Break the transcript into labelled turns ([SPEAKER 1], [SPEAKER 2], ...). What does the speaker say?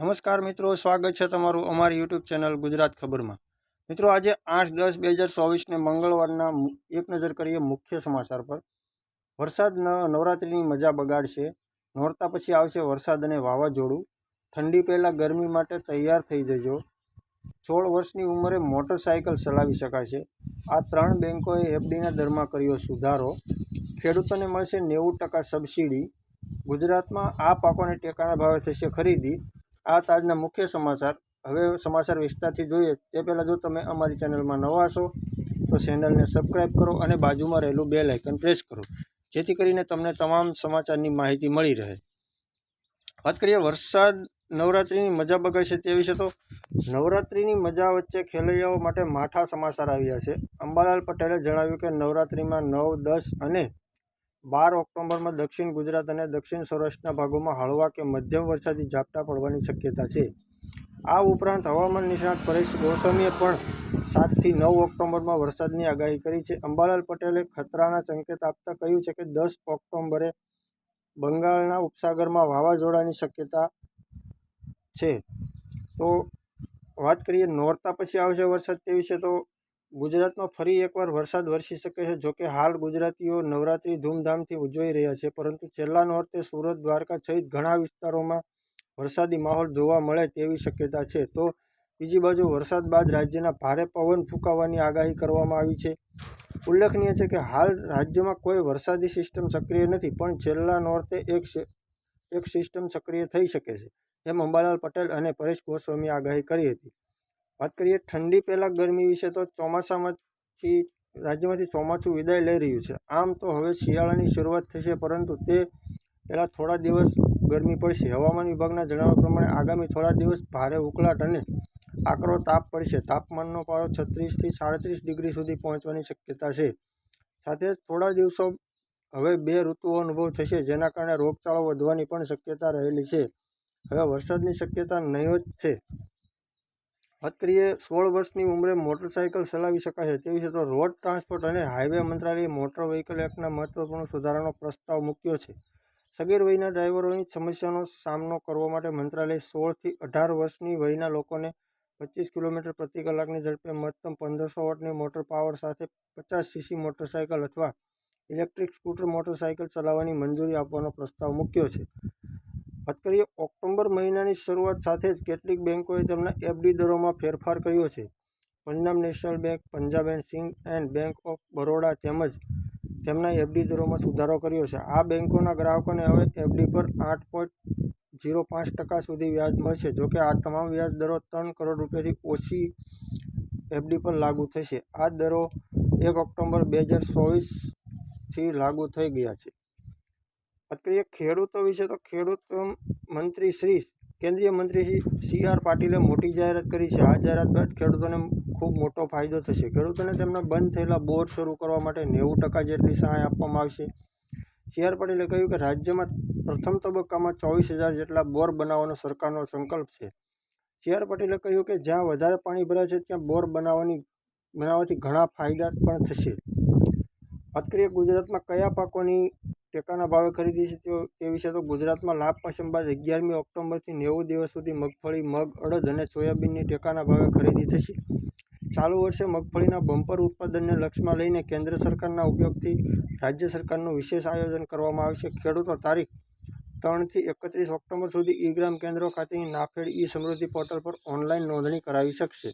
[SPEAKER 1] નમસ્કાર મિત્રો, સ્વાગત છે તમારું અમારી યુટ્યુબ ચેનલ ગુજરાત ખબરમાં. મિત્રો, આજે આઠ દસ બે હજાર ચોવીસને મંગળવારના એક નજર કરીએ મુખ્ય સમાચાર પર. વરસાદ નવરાત્રિની મજા બગાડશે, નોરતા પછી આવશે વરસાદ અને વાવાઝોડું. ઠંડી પહેલાં ગરમી માટે તૈયાર થઈ જજો. સોળ વર્ષની ઉંમરે મોટરસાયકલ ચલાવી શકાશે. આ ત્રણ બેન્કોએ એફડીના દરમાં કર્યો સુધારો. ખેડૂતોને મળશે નેવું ટકા સબસિડી. ગુજરાતમાં આ પાકોને ટેકાના ભાવે થશે ખરીદી. આ તાજના મુખ્ય સમાચાર. હવે સમાચાર વિસ્તારથી જોઈએ, તે પહેલાં જો તમે અમારી ચેનલમાં નવા છો તો ચેનલને સબસ્ક્રાઈબ કરો અને બાજુમાં રહેલું બેલ આઇકન પ્રેસ કરો, જેથી કરીને તમને તમામ સમાચારની માહિતી મળી રહે. વાત કરીએ વરસાદ, નવરાત્રિની મજા બગાડશે તે વિશે તો. નવરાત્રિની મજા વચ્ચે ખેલૈયાઓ માટે માઠા સમાચાર આવ્યા છે. અંબાલાલ પટેલે જણાવ્યું કે નવરાત્રિમાં નવ, દસ અને બાર ઓક્ટોબરમાં દક્ષિણ ગુજરાત અને દક્ષિણ સૌરાષ્ટ્રના ભાગોમાં હળવા કે મધ્યમ વરસાદી ઝાપટા પડવાની શક્યતા છે. આ ઉપરાંત હવામાન નિષ્ણાત પરેશ ગોસ્વામીએ પણ સાતથી નવ ઓક્ટોબરમાં વરસાદની આગાહી કરી છે. અંબાલાલ પટેલે ખતરાના સંકેત આપતા કહ્યું છે કે દસ ઓક્ટોબરે બંગાળના ઉપસાગરમાં વાવાઝોડાની શક્યતા છે. તો વાત કરીએ નોરતા પછી આવશે વરસાદ તે વિશે તો ગુજરાતમાં ફરી એકવાર વરસાદ વરસી શકે છે, જોકે હાલ ગુજરાતીઓ નવરાત્રિ ધૂમધામથી ઉજવાઈ રહ્યા છે, પરંતુ છેલ્લા નોરતે સુરત, દ્વારકા સહિત ઘણા વિસ્તારોમાં વરસાદી માહોલ જોવા મળે તેવી શક્યતા છે. તો બીજી બાજુ વરસાદ બાદ રાજ્યના ભારે પવન ફૂંકાવાની આગાહી કરવામાં આવી છે. ઉલ્લેખનીય છે કે હાલ રાજ્યમાં કોઈ વરસાદી સિસ્ટમ સક્રિય નથી, પણ છેલ્લા નોરતે એક એક સિસ્ટમ સક્રિય થઈ શકે છે. એમ અંબાલાલ પટેલ અને પરેશ ગોસ્વામીએ આગાહી કરી હતી. વાત કરીએ ઠંડી પહેલાં ગરમી વિશે તો ચોમાસામાંથી, રાજ્યમાંથી ચોમાસું વિદાય લઈ રહ્યું છે. આમ તો હવે શિયાળાની શરૂઆત થશે, પરંતુ તે પહેલાં થોડા દિવસ ગરમી પડશે. હવામાન વિભાગના જણાવ્યા પ્રમાણે આગામી થોડા દિવસ ભારે ઉકળાટ અને આકરો તાપ પડશે. તાપમાનનો પારો છત્રીસથી સાડત્રીસ ડિગ્રી સુધી પહોંચવાની શક્યતા છે. સાથે જ થોડા દિવસો હવે બે ઋતુઓ અનુભવ થશે, જેના કારણે રોગચાળો વધવાની પણ શક્યતા રહેલી છે. હવે વરસાદની શક્યતા નહીવત છે. વાત કરીએ, સોળ વર્ષની ઉંમરે મોટરસાયકલ ચલાવી શકાશે. તે વિશે તો રોડ ટ્રાન્સપોર્ટ અને હાઇવે મંત્રાલયે મોટર વ્હીકલ એક્ટના મહત્વપૂર્ણ સુધારાનો પ્રસ્તાવ મૂક્યો છે. સગીર વયના ડ્રાઈવરોની સમસ્યાનો સામનો કરવા માટે મંત્રાલયે સોળથી અઢાર વર્ષની વયના લોકોને પચીસ કિલોમીટર પ્રતિ કલાકની ઝડપે મહત્તમ પંદરસો વોટની મોટર પાવર સાથે પચાસ સીસી મોટરસાયકલ અથવા ઇલેક્ટ્રિક સ્કૂટર મોટરસાયકલ ચલાવવાની મંજૂરી આપવાનો પ્રસ્તાવ મૂક્યો છે. વાત કરીએ, ઓક્ટોબર મહિનાની શરૂઆત સાથે જ કેટલીક બેન્કોએ તેમના એફડી દરોમાં ફેરફાર કર્યો છે. Punjab National Bank, Punjab and Sind and Bank of Baroda તેમજ તેમના એફડી દરોમાં સુધારો કર્યો છે. આ બેન્કોના ગ્રાહકોને હવે એફડી પર આઠ પોઈન્ટ ઝીરો પાંચ ટકા સુધી વ્યાજ મળશે જોકે આ તમામ વ્યાજ દરો ત્રણ કરોડ રૂપિયાથી ઓછી એફડી પર લાગુ થશે. આ દરો એક ઓક્ટોબર બે હજાર ચોવીસથી લાગુ થઈ ગયા છે. કરીએ ખેડૂતો વિશે, તો ખેડૂત મંત્રી શ્રી, કેન્દ્રીય મંત્રી શ્રી સી આર પાટીલે મોટી જાહેરાત કરી છે. આ જાહેરાત બાદ ખેડૂતોને ખૂબ મોટો ફાયદો થશે. ખેડૂતોને તેમના બંધ થયેલા બોર શરૂ કરવા માટે નેવું ટકા જેટલી સહાય આપવામાં આવશે. સી આર પાટીલે કહ્યું કે રાજ્યમાં પ્રથમ તબક્કામાં ચોવીસ હજાર જેટલા બોર બનાવવાનો સરકારનો સંકલ્પ છે. સી આર પાટીલે કહ્યું કે જ્યાં વધારે પાણી ભરાય છે ત્યાં બોર બનાવવાની, બનાવવાથી ઘણા ફાયદા પણ થશે. વાત કરીએ ગુજરાતમાં કયા પાકોની ટેકાના ભાવે ખરીદી છે તે તે વિશે તો ગુજરાતમાં લાભ પસંદ બાદ અગિયારમી ઓક્ટોબરથી નેવું દિવસ સુધી મગફળી, મગ, અડદ અને સોયાબીનની ટેકાના ભાવે ખરીદી થશે. ચાલુ વર્ષે મગફળીના બમ્પર ઉત્પાદનને લક્ષ્યમાં લઈને કેન્દ્ર સરકારના ઉપયોગથી રાજ્ય સરકારનું વિશેષ આયોજન કરવામાં આવશે. ખેડૂતો તારીખ ત્રણથી એકત્રીસ ઓક્ટોબર સુધી ઈ ગ્રામ કેન્દ્રો ખાતેની નાફેડ ઈ સમૃદ્ધિ પોર્ટલ પર ઓનલાઈન નોંધણી કરાવી શકશે.